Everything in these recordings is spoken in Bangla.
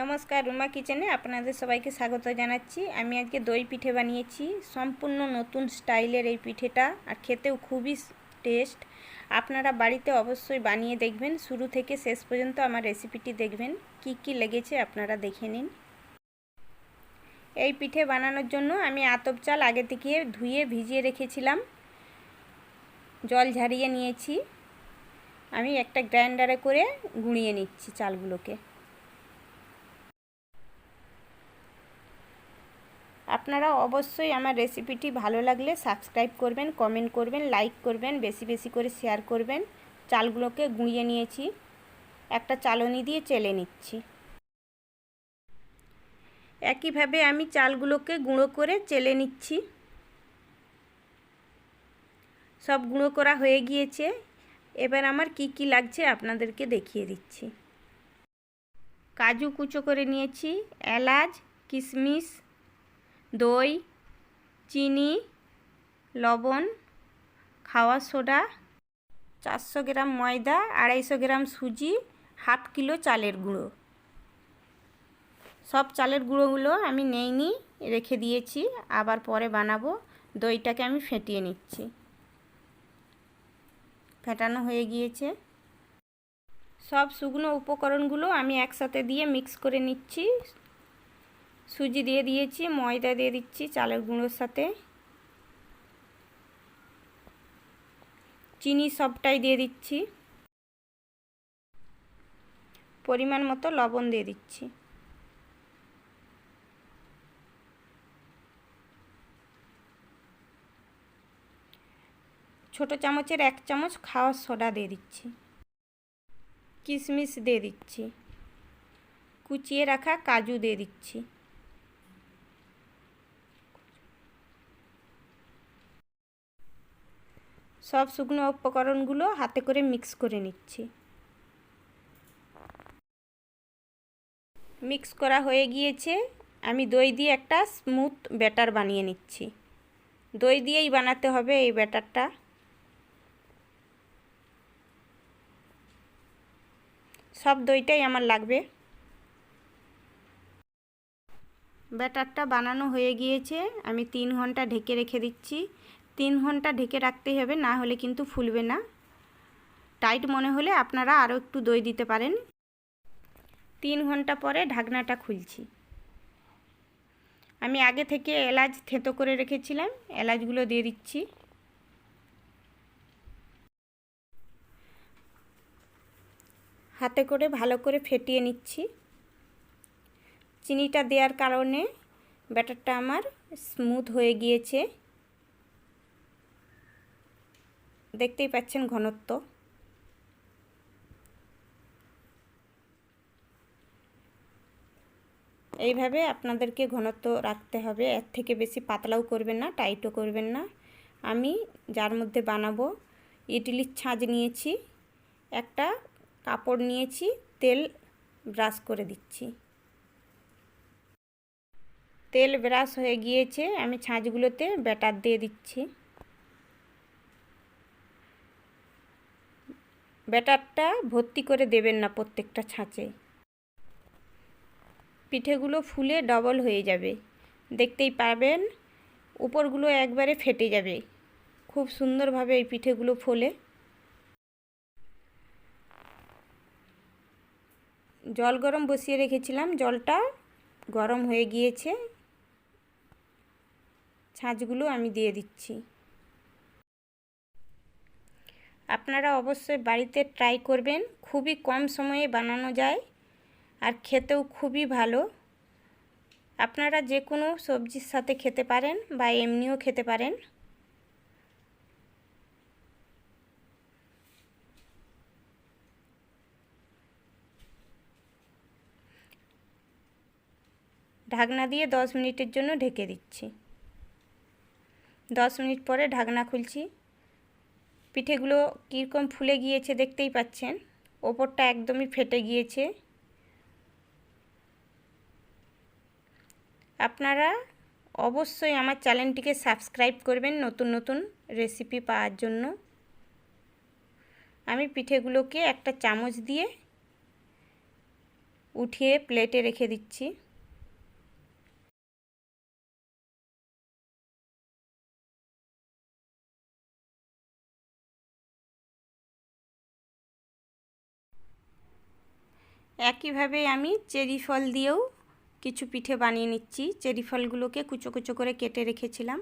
নমস্কার, রুমা কিচেনে আপনাদের সবাইকে স্বাগত জানাচ্ছি। আমি আজকে দই পিঠে বানিয়েছি। সম্পূর্ণ নতুন স্টাইলের এই পিঠেটা আর খেতেও খুবই টেস্ট। আপনারা বাড়িতে অবশ্যই বানিয়ে দেখবেন। শুরু থেকে শেষ পর্যন্ত আমার রেসিপিটি দেখবেন। কি কি লেগেছে আপনারা দেখে নিন। এই পিঠে বানানোর জন্য আমি আতপ চাল আগে থেকে ধুয়ে ভিজিয়ে রেখেছিলাম। জল ঝারিয়ে নিয়েছি। আমি একটা গ্রাইন্ডারে করে গুঁড়িয়ে নিচ্ছি চালগুলোকে। আপনারা অবশ্যই আমার রেসিপিটি ভালো লাগলে সাবস্ক্রাইব করবেন কমেন্ট করবেন লাইক করবেন, বেশি বেশি করে শেয়ার করবেন। চালগুলোকে গুঁড়িয়ে নিয়েছি। একটা চালনি দিয়ে চেলে নিচ্ছি। একইভাবে আমি চালগুলোকে গুঁড়ো করে চেলে নিচ্ছি। সব গুঁড়ো করা হয়ে গিয়েছে। এবার আমার কি কি লাগছে আপনাদেরকে দেখিয়ে দিচ্ছি। কাজু কুচো করে নিয়েছি, এলাচ, কিশমিশ দই, চিনি, লবণ, খাওয়া সোডা, চারশো গ্রাম ময়দা, আড়াইশো গ্রাম সুজি, হাফ কিলো চালের গুঁড়ো। সব চালের গুঁড়োগুলো আমি নেই নেইনি, রেখে দিয়েছি, আবার পরে বানাবো। দইটাকে আমি ফেটিয়ে নিচ্ছি। ফেটানো হয়ে গিয়েছে। সব শুকনো উপকরণগুলো আমি একসাথে দিয়ে মিক্স করে নিচ্ছি। সুজি দিয়ে দিয়েছি, ময়দা দিয়ে দিচ্ছি চালের গুঁড়োর সাথে। চিনি সবটাই দিয়ে দিচ্ছি। পরিমাণ মতো লবণ দিয়ে দিচ্ছি। ছোট চামচের এক চামচ খাওয়ার সোডা দিয়ে দিচ্ছি। কিশমিশ দিয়ে দিচ্ছি। কুচিয়ে রাখা কাজু দিয়ে দিচ্ছি। সব শুকনো উপকরণগুলো হাতে করে মিক্স করে নিচ্ছি। মিক্স করা হয়ে গিয়েছে। আমি দই দিয়ে একটা স্মুথ ব্যাটার বানিয়ে নিচ্ছি। দই দিয়েই বানাতে হবে এই ব্যাটারটা। সব দইটাই আমার লাগবে। ব্যাটারটা বানানো হয়ে গিয়েছে। আমি তিন ঘণ্টা ঢেকে রেখে দিচ্ছি। তিন ঘণ্টা ঢেকে রাখতেই হবে, না হলে কিন্তু ফুলবে না। টাইট মনে হলে আপনারা আরও একটু দই দিতে পারেন। তিন ঘণ্টা পরে ঢাকনাটা খুলছি। আমি আগে থেকে এলাচ থেতো করে রেখেছিলাম, এলাচগুলো দিয়ে দিচ্ছি। হাতে করে ভালো করে ফেটিয়ে নিচ্ছি। চিনিটা দেওয়ার কারণে ব্যাটারটা আমার স্মুথ হয়ে গিয়েছে। দেখতেই পাচ্ছেন ঘনত্ব। এইভাবে আপনাদেরকে ঘনত্ব রাখতে হবে। এর থেকে বেশি পাতলাও করবেন না, টাইটও করবেন না। আমি যার মধ্যে বানাবো, ইডলির ছাঁচ নিয়েছি, একটা কাপড় নিয়েছি, তেল ব্রাশ করে দিচ্ছি। তেল ব্রাশ হয়ে গিয়েছে, আমি ছাঁচগুলোতে ব্যাটার দিয়ে দিচ্ছি। ব্যাটারটা ভর্তি করে দেবেন না প্রত্যেকটা ছাঁচে। পিঠেগুলো ফুলে ডবল হয়ে যাবে। দেখতেই পাবেন, উপরগুলো একবারে ফেটে যাবে। খুব সুন্দরভাবে এই পিঠেগুলো ফোলে। জল গরম বসিয়ে রেখেছিলাম, জলটা গরম হয়ে গিয়েছে। ছাঁচগুলো আমি দিয়ে দিচ্ছি। আপনারা অবশ্যই বাড়িতে ট্রাই করবেন। খুবই কম সময়ে বানানো যায় আর খেতেও খুবই ভালো। আপনারা যে কোনো সবজির সাথে খেতে পারেন বা এমনিও খেতে পারেন। ঢাকনা দিয়ে দশ মিনিটের জন্য ঢেকে দিচ্ছি। দশ মিনিট পরে ঢাকনা খুলছি। পিঠেগুলো কীরকম ফুলে গিয়েছে দেখতেই পাচ্ছেন। ওপরটা একদমই ফেটে গিয়েছে। আপনারা অবশ্যই আমার চ্যানেলটিকে সাবস্ক্রাইব করবেন নতুন নতুন রেসিপি পাওয়ার জন্য। আমি পিঠেগুলোকে একটা চামচ দিয়ে উঠিয়ে প্লেটে রেখে দিচ্ছি। একইভাবে আমি চেরি ফল দিয়েও কিছু পিঠে বানিয়ে নিচ্ছি। চেরি ফলগুলোকে কুচো কুচো করে কেটে রেখেছিলাম।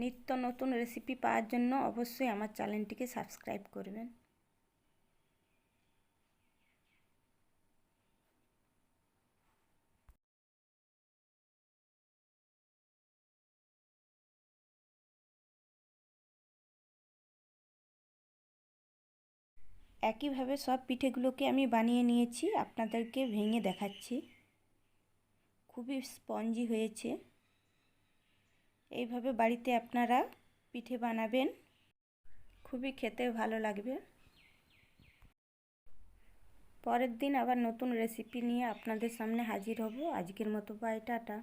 নিত্য নতুন রেসিপি পাওয়ার জন্য অবশ্যই আমার চ্যানেলটিকে সাবস্ক্রাইব করবেন। একইভাবে সব পিঠেগুলোকে আমি বানিয়ে নিয়েছি, আপনাদেরকে ভেঙে দেখাচ্ছি। খুবই স্পঞ্জি হয়েছে। এইভাবে বাড়িতে আপনারা পিঠে বানাবেন। খুবই খেতে ভালো লাগবে। পরের দিন আবার নতুন রেসিপি নিয়ে আপনাদের সামনে হাজির হব। আজকের মতো বাই টাটা।